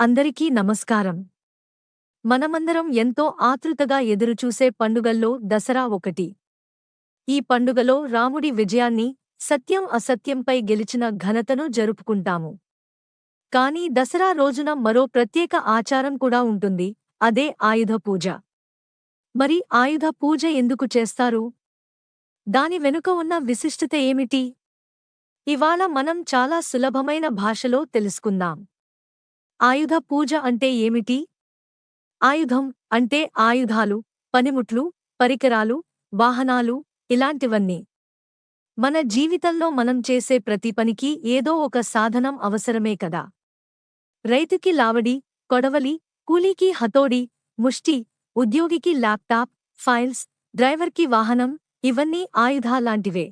అందరికీ నమస్కారం. మనమందరం ఎంతో ఆతృతగా ఎదురుచూసే పండుగల్లో దసరా ఒకటి. ఈ పండుగలో రాముడి విజయాన్ని సత్యం అసత్యంపై గెలిచిన ఘనతను జరుపుకుంటాము. కాని దసరా రోజున మరో ప్రత్యేక ఆచారం కూడా ఉంటుంది అదే ఆయుధ పూజ. మరి ఆయుధ పూజ ఎందుకు చేస్తారు? దాని వెనుక ఉన్న విశిష్టత ఏమిటి? ఇవాళ మనం చాలా సులభమైన భాషలో తెలుసుకుందాం. ఆయుధ పూజ అంటే ఏమిటి? ఆయుధం అంటే ఆయుధాలు పనిముట్లు పరికరాలు వాహనాలు ఇలాంటివన్నీ. మన జీవితంలో మనం చేసే ప్రతి పనికి ఏదో ఒక సాధనం అవసరమే కదా. రైతుకి లావడి కొడవలి కూలీకి హతోడి ముష్టి ఉద్యోగికి ల్యాప్టాప్ ఫైల్స్ డ్రైవర్కి వాహనం ఇవన్నీ ఆయుధాలాంటివే.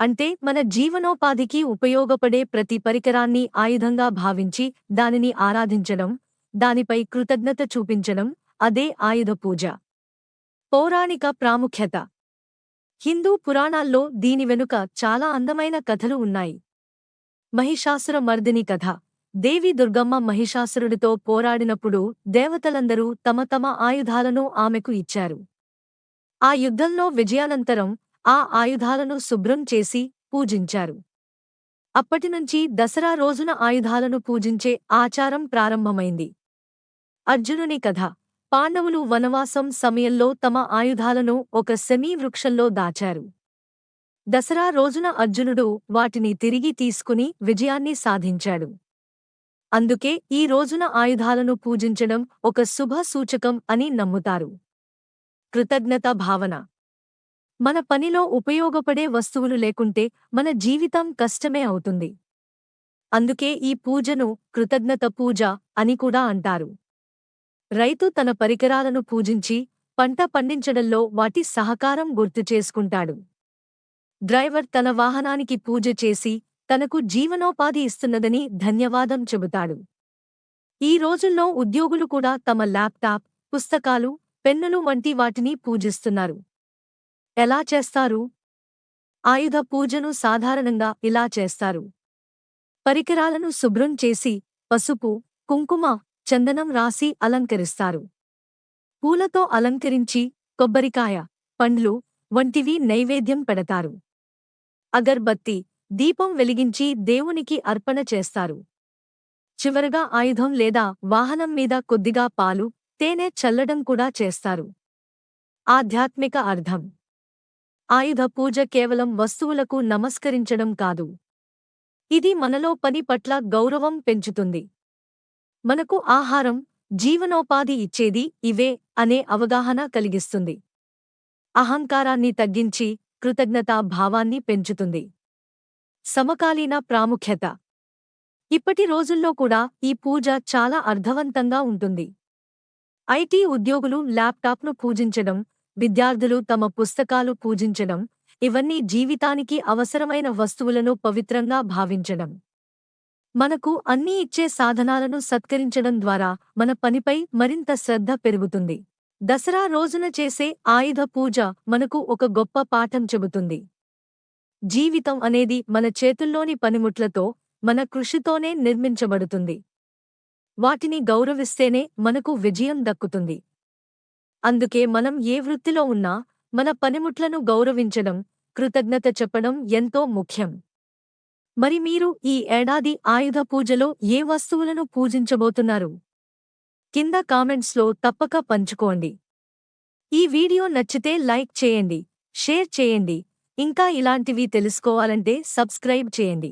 అంటే మన జీవనోపాధికి ఉపయోగపడే ప్రతి పరికరాన్ని ఆయుధంగా భావించి దానిని ఆరాధించడం దానిపై కృతజ్ఞత చూపించడం అదే ఆయుధ పూజ. పౌరాణిక ప్రాముఖ్యత. హిందూ పురాణాల్లో దీని వెనుక చాలా అందమైన కథలు ఉన్నాయి. మహిషాసుర మర్దిని కథ. దేవి దుర్గమ్మ మహిషాసురుడితో పోరాడినప్పుడు దేవతలందరూ తమ తమ ఆయుధాలను ఆమెకు ఇచ్చారు. ఆ యుద్ధంలో విజయానంతరం ఆ ఆయుధాలను శుభ్రం చేసి పూజించారు. అప్పటినుంచి దసరా రోజున ఆయుధాలను పూజించే ఆచారం ప్రారంభమైంది. అర్జునుని కథ. పాండవులు వనవాసం సమయంలో తమ ఆయుధాలను ఒక సెమీ వృక్షంలో దాచారు. దసరా రోజున అర్జునుడు వాటిని తిరిగి తీసుకుని విజయాన్ని సాధించాడు. అందుకే ఈ రోజున ఆయుధాలను పూజించడం ఒక శుభ సూచకం అని నమ్ముతారు. కృతజ్ఞతా భావన. మన పనిలో ఉపయోగపడే వస్తువులు లేకుంటే మన జీవితం కష్టమే అవుతుంది. అందుకే ఈ పూజను కృతజ్ఞత పూజ అని కూడా అంటారు. రైతు తన పరికరాలను పూజించి పంట పండించడంలో వాటి సహకారం గుర్తు చేసుకుంటాడు. డ్రైవర్ తన వాహనానికి పూజ చేసి తనకు జీవనోపాధి ఇస్తున్నదని ధన్యవాదం చెబుతాడు. ఈ రోజుల్లో ఉద్యోగులు కూడా తమ ల్యాప్టాప్ పుస్తకాలు పెన్నులు వంటి వాటిని పూజిస్తున్నారు. ఎలా చేస్తారు? ఆయుధ పూజను సాధారణంగా ఇలా చేస్తారు. పరికరాలను శుభ్రం చేసి పసుపు కుంకుమ చందనం రాసి అలంకరిస్తారు. పూలతో అలంకరించి కొబ్బరికాయ పండ్లు వంటివి నైవేద్యం పెడతారు. అగర్బత్తి దీపం వెలిగించి దేవునికి అర్పణ చేస్తారు. చివరగా ఆయుధం లేదా వాహనం మీద కొద్దిగా పాలు తేనె చల్లడం కూడా చేస్తారు. ఆధ్యాత్మిక అర్థం. ఆయుధ పూజ కేవలం వస్తువులకు నమస్కరించడం కాదు. ఇది మనలో పని పట్ల గౌరవం పెంచుతుంది. మనకు ఆహారం జీవనోపాధి ఇచ్చేది ఇవే అనే అవగాహన కలిగిస్తుంది. అహంకారాన్ని తగ్గించి కృతజ్ఞతా భావాన్ని పెంచుతుంది. సమకాలీన ప్రాముఖ్యత. ఇప్పటి రోజుల్లో కూడా ఈ పూజ చాలా అర్థవంతంగా ఉంటుంది. ఐటీ ఉద్యోగులు ల్యాప్టాప్ను పూజించడం విద్యార్థులు తమ పుస్తకాలు పూజించడం ఇవన్నీ జీవితానికి అవసరమైన వస్తువులను పవిత్రంగా భావించడం. మనకు అన్నీ ఇచ్చే సాధనాలను సత్కరించడం ద్వారా మన పనిపై మరింత శ్రద్ధ పెరుగుతుంది. దసరా రోజున చేసే ఆయుధ పూజ మనకు ఒక గొప్ప పాఠం చెబుతుంది. జీవితం అనేది మన చేతుల్లోని పనిముట్లతో మన కృషితోనే నిర్మించబడుతుంది. వాటిని గౌరవిస్తేనే మనకు విజయం దక్కుతుంది. అందుకే మనం ఏ వృత్తిలో ఉన్నా మన పనిముట్లను గౌరవించడం కృతజ్ఞత చెప్పడం ఎంతో ముఖ్యం. మరి మీరు ఈ ఏడాది ఆయుధ పూజలో ఏ వస్తువులను పూజించబోతున్నారు? కింద కామెంట్స్లో తప్పక పంచుకోండి. ఈ వీడియో నచ్చితే లైక్ చేయండి షేర్ చేయండి. ఇంకా ఇలాంటివి తెలుసుకోవాలంటే సబ్స్క్రైబ్ చేయండి.